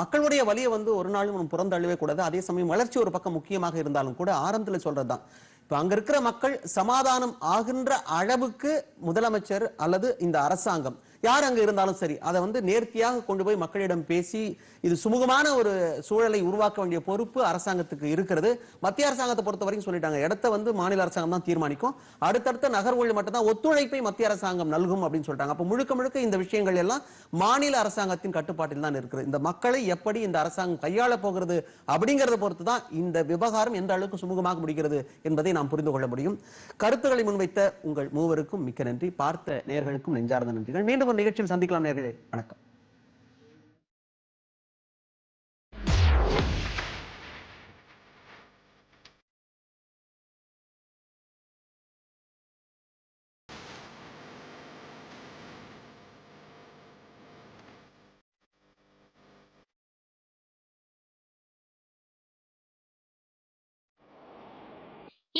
மக்களுடைய வழியை வந்து ஒரு நாளும் நம்ம புறந்தள்ளவே கூடாது. அதே சமயம் வளர்ச்சி ஒரு பக்கம் முக்கியமாக இருந்தாலும் கூட ஆரம்பத்தில் சொல்றதுதான். இப்ப அங்க இருக்கிற மக்கள் சமாதானம் ஆகின்ற அளவுக்கு முதலமைச்சர் அல்லது இந்த அரசாங்கம் யார் அங்க இருந்தாலும் சரி அதை வந்து நேர்த்தியாக கொண்டு போய் மக்களிடம் பேசி இது சுமூகமான ஒரு சூழலை உருவாக்க வேண்டிய பொறுப்பு அரசாங்கத்துக்கு இருக்கிறது. மத்திய அரசாங்கத்தை பொறுத்த வரைக்கும் சொல்லிட்டாங்க. இடத்த வந்து மாநில அரசாங்கம் தான் தீர்மானிக்கும். அடுத்தடுத்த நகர்வுகள் மட்டும்தான் ஒத்துழைப்பை மத்திய அரசாங்கம் நல்கும் அப்படின்னு சொல்லிட்டாங்க. அப்ப முழுக்க முழுக்க இந்த விஷயங்கள் எல்லாம் மாநில அரசாங்கத்தின் கட்டுப்பாட்டில் தான் இருக்குது. இந்த மக்களை எப்படி இந்த அரசாங்கம் கையாள போகிறது அப்படிங்கறத பொறுத்து தான் இந்த விவகாரம் எந்த அளவுக்கு சுமூகமாக முடிகிறது என்பதை நாம் புரிந்து கொள்ள முடியும். கருத்துக்களை முன்வைத்த உங்கள் மூவருக்கும் மிக்க நன்றி. பார்த்த நேர்களுக்கும் நெஞ்சார்ந்த நன்றிகள். மீண்டும் ஒரு நிகழ்ச்சியில் சந்திக்கலாம் நேர்களே. வணக்கம்.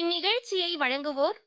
இந்நிகழ்ச்சியை வழங்குவோர்